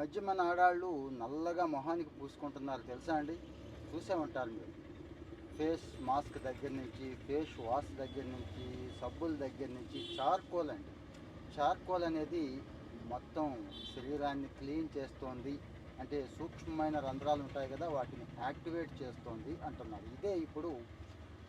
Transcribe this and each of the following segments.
మధ్య మన ఆడాళ్ళు నల్లగా మొహానికి పూసుకుంటున్నారు తెలుసా అండి? చూసే ఉంటారు మీరు. ఫేస్ మాస్క్ దగ్గర నుంచి ఫేస్ వాష్ దగ్గర నుంచి సబ్బుల దగ్గర నుంచి చార్కోల్ అండి. చార్కోల్ అనేది మొత్తం శరీరాన్ని క్లీన్ చేస్తోంది అంటే సూక్ష్మమైన రంధ్రాలు ఉంటాయి కదా వాటిని యాక్టివేట్ చేస్తోంది అంటున్నారు. ఇదే ఇప్పుడు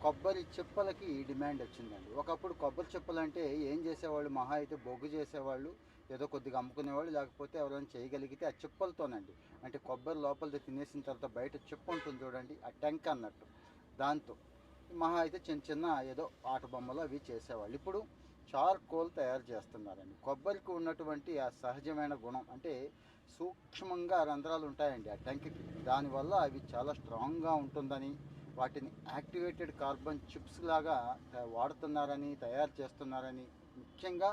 కొబ్బరి చిప్పలకి డిమాండ్ వచ్చిందండి. ఒకప్పుడు కొబ్బరి చిప్పలు అంటే ఏం చేసేవాళ్ళు? మహా అయితే బొగ్గు చేసేవాళ్ళు. ఏదో కొద్దిగా అమ్ముకునేవాళ్ళు లేకపోతే ఎవరైనా చేయగలిగితే ఆ చిప్పలతోనండి. అంటే కొబ్బరి లోపలిది తినేసిన తర్వాత బయట చిప్ప ఉంటుంది చూడండి ఆ టెంక్ అన్నట్టు. దాంతో మహా అయితే చిన్న చిన్న ఏదో ఆట బొమ్మలు అవి చేసేవాళ్ళు. ఇప్పుడు చార్కోల్ తయారు చేస్తున్నారండి. కొబ్బరికి ఉన్నటువంటి ఆ సహజమైన గుణం అంటే సూక్ష్మంగా రంధ్రాలు ఉంటాయండి ఆ ట్యాంక్కి దానివల్ల అవి చాలా స్ట్రాంగ్గా ఉంటుందని వాటిని యాక్టివేటెడ్ కార్బన్ చిప్స్ లాగా వాడుతున్నారని తయారు చేస్తున్నారని ముఖ్యంగా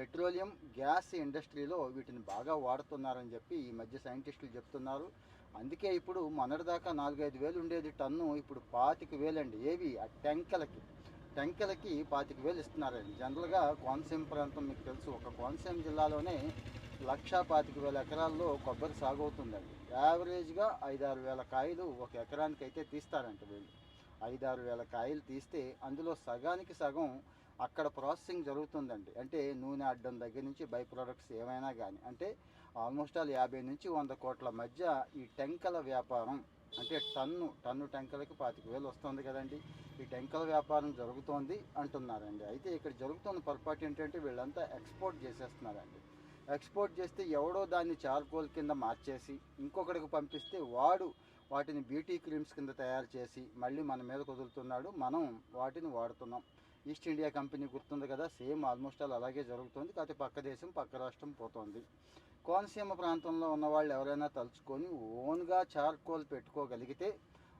పెట్రోలియం గ్యాస్ ఇండస్ట్రీలో వీటిని బాగా వాడుతున్నారని చెప్పి ఈ మధ్య సైంటిస్టులు చెప్తున్నారు. అందుకే ఇప్పుడు మొన్నటిదాకా నాలుగైదు వేలు ఉండేది టన్ను ఇప్పుడు పాతిక వేలండి ఏవి? ఆ టెంకలకి. టెంకలకి పాతిక వేలు ఇస్తున్నారండి. జనరల్గా కోనసీమ ప్రాంతం మీకు తెలుసు ఒక కోనసీమ జిల్లాలోనే లక్షా పాతిక వేల ఎకరాల్లో కొబ్బరి సాగు అవుతుందండి యావరేజ్గా ఐదారు వేల కాయలు ఒక ఎకరానికి అయితే తీస్తారంట వీళ్ళు. ఐదారు వేల కాయలు తీస్తే అందులో సగానికి సగం అక్కడ ప్రాసెసింగ్ జరుగుతుందండి. అంటే నూనె అడ్డం దగ్గర నుంచి బై ప్రొడక్ట్స్ ఏమైనా కానీ అంటే ఆల్మోస్ట్ ఆల్ యాభై నుంచి వంద కోట్ల మధ్య ఈ టెంకల వ్యాపారం అంటే టన్ను టన్ను టెంకలకి పాతిక వేలు వస్తుంది కదండి. ఈ టెంకల వ్యాపారం జరుగుతోంది అంటున్నారండి. అయితే ఇక్కడ జరుగుతున్న పొరపాటు ఏంటంటే వీళ్ళంతా ఎక్స్పోర్ట్ చేసేస్తున్నారండి. ఎక్స్పోర్ట్ చేస్తే ఎవడో దాన్ని చార్కోల్ కింద మార్చేసి ఇంకొకడికి పంపిస్తే వాడు వాటిని బ్యూటీ క్రీమ్స్ కింద తయారు చేసి మళ్ళీ మన మీద కుదులుతున్నాడు మనం వాటిని వాడుతున్నాం. ఈస్ట్ ఇండియా కంపెనీ గుర్తుంది కదా సేమ్ ఆల్మోస్ట్ ఆల్ అలాగే జరుగుతుంది. కాకపోతే పక్క దేశం పక్క రాష్ట్రం పోతుంది. కోనసీమ ప్రాంతంలో ఉన్న వాళ్ళు ఎవరైనా తలుచుకొని ఓన్గా చార్కోల్ పెట్టుకోగలిగితే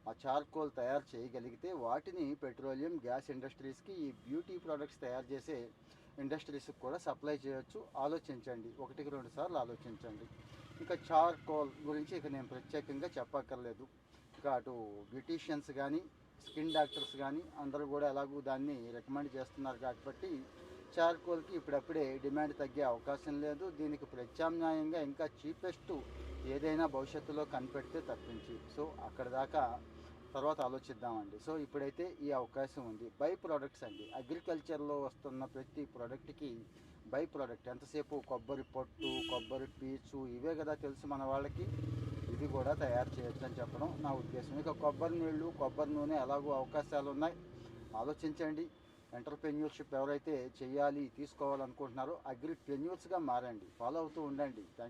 ఆ చార్కోల్ తయారు చేయగలిగితే వాటిని పెట్రోలియం గ్యాస్ ఇండస్ట్రీస్కి ఈ బ్యూటీ ప్రోడక్ట్స్ తయారు చేసే ఇండస్ట్రీస్కి కూడా సప్లై చేయొచ్చు. ఆలోచించండి. ఒకటికి రెండు సార్లు ఆలోచించండి. ఇంకా చార్కోల్ గురించి ఇక నేను ప్రత్యేకంగా చెప్పక్కర్లేదు. ఇంకా అటు బ్యూటీషియన్స్ కానీ స్కిన్ డాక్టర్స్ కానీ అందరూ కూడా ఎలాగూ దాన్ని రికమెండ్ చేస్తున్నారు కాబట్టి చార్కోల్కి ఇప్పుడప్పుడే డిమాండ్ తగ్గే అవకాశం లేదు. దీనికి ప్రత్యామ్నాయంగా ఇంకా చీపెస్ట్ ఏదైనా భవిష్యత్తులో కనిపెడితే తప్పించి. సో అక్కడ దాకా తర్వాత ఆలోచిద్దామండి. సో ఇప్పుడైతే ఈ అవకాశం ఉంది. బై ప్రోడక్ట్స్ అండి. అగ్రికల్చర్లో వస్తున్న ప్రతి ప్రోడక్ట్కి బై ప్రోడక్ట్. ఎంతసేపు కొబ్బరి పొట్టు కొబ్బరి పీచు ఇవే కదా తెలుసు మన వాళ్ళకి. ఇది కూడా తయారు చేయొచ్చు అని చెప్పడం నా ఉద్దేశం. ఇక కొబ్బరి నీళ్ళు కొబ్బరి నూనె ఎలాగో అవకాశాలు ఉన్నాయి ఆలోచించండి. ఎంటర్ప్రెన్యూర్షిప్ ఎవరైతే చేయాలి తీసుకోవాలనుకుంటున్నారో అగ్రిప్రెన్యూర్స్గా మారండి. ఫాలో అవుతూ ఉండండి. థ్యాంక్